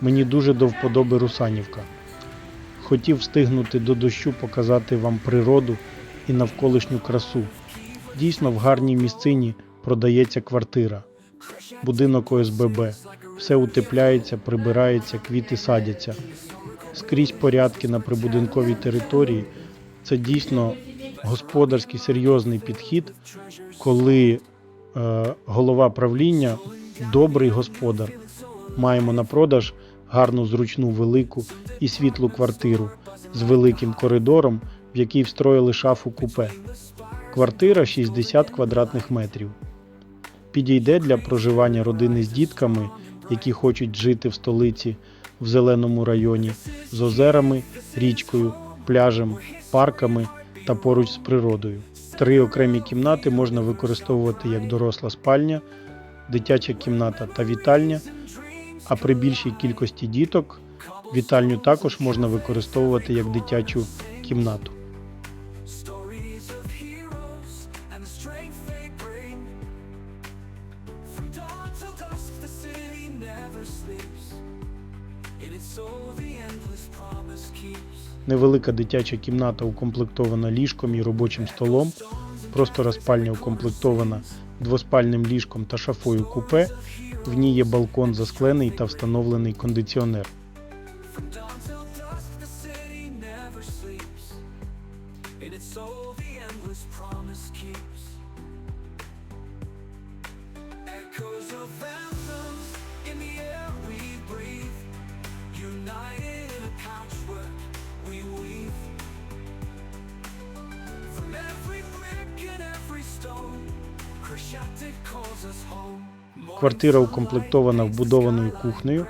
Мені дуже до вподоби Русанівка. Хотів встигнути до дощу показати вам природу і навколишню красу. Дійсно, в гарній місцині продається квартира, будинок ОСББ. Все утепляється, прибирається, квіти садяться. Скрізь порядки на прибудинковій території. Це дійсно господарський серйозний підхід, коли е, голова правління добрий господар. Маємо на продаж гарну, зручну, велику і світлу квартиру з великим коридором, в якій встроїли шафу купе. Квартира 60 квадратних метрів. Підійде для проживання родини з дітками, які хочуть жити в столиці в зеленому районі, з озерами, річкою, пляжем, парками та поруч з природою. Три окремі кімнати можна використовувати як доросла спальня, дитяча кімната та вітальня. А при більшій кількості діток вітальню також можна використовувати як дитячу кімнату. Невелика дитяча кімната укомплектована ліжком і робочим столом. Простора спальня укомплектована двоспальним ліжком та шафою купе. В ній є балкон засклений та встановлений кондиціонер. Квартира укомплектована вбудованою кухнею,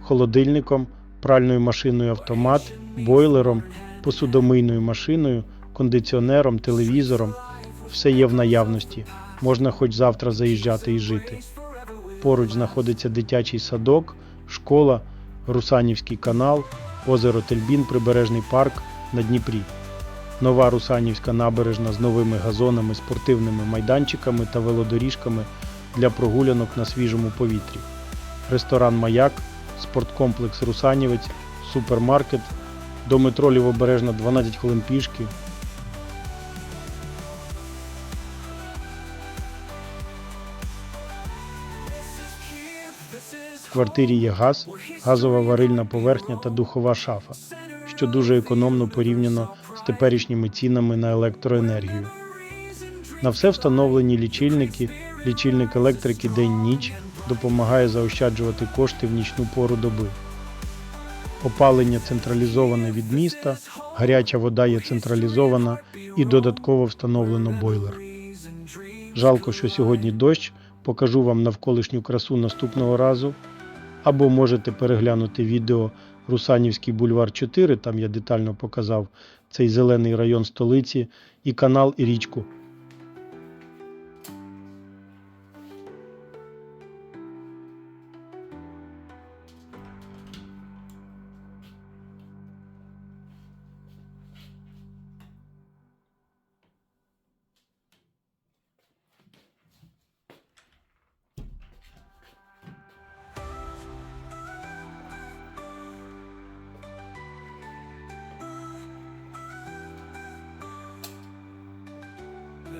холодильником, пральною машиною автомат, бойлером, посудомийною машиною, кондиціонером, телевізором. Все є в наявності. Можна хоч завтра заїжджати і жити. Поруч знаходиться дитячий садок, школа, Русанівський канал, озеро Тельбін, прибережний парк на Дніпрі. Нова Русанівська набережна з новими газонами, спортивними майданчиками та велодоріжками для прогулянок на свіжому повітрі. Ресторан Маяк, спорткомплекс Русанівець, супермаркет, до метро Лівобережна 12 хвилин пішки. В квартирі є газ, газова варильна поверхня та духова шафа, що дуже економно порівняно з теперішніми цінами на електроенергію. На все встановлені лічильники, лічильник електрики день-ніч допомагає заощаджувати кошти в нічну пору доби. Опалення централізоване від міста, гаряча вода є централізована і додатково встановлено бойлер. Жалко, що сьогодні дощ. Покажу вам навколишню красу наступного разу. Або можете переглянути відео Русанівський бульвар 4, там я детально показав цей зелений район столиці, і канал, і річку.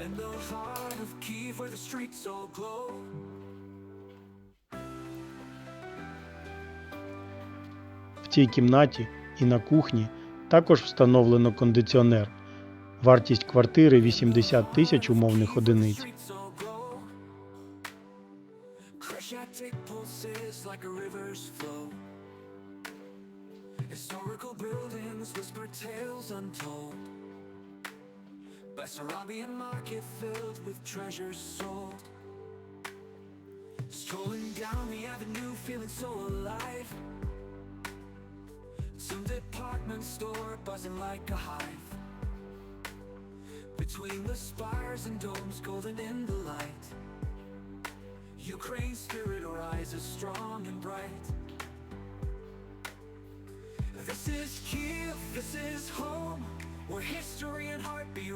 In the heart of Kiev where the streets all glow В цій кімнаті і на кухні також встановлено кондиціонер. Вартість квартири 80 тисяч умовних одиниць. Historical buildings whisper tales untold Bessarabian market filled with treasures sold. Strolling down the avenue feeling so alive. Some department store buzzing like a hive. Between the spires and domes golden in the light. Ukraine's spirit rises strong and bright. This is Kiev, this is home Where history and heart beat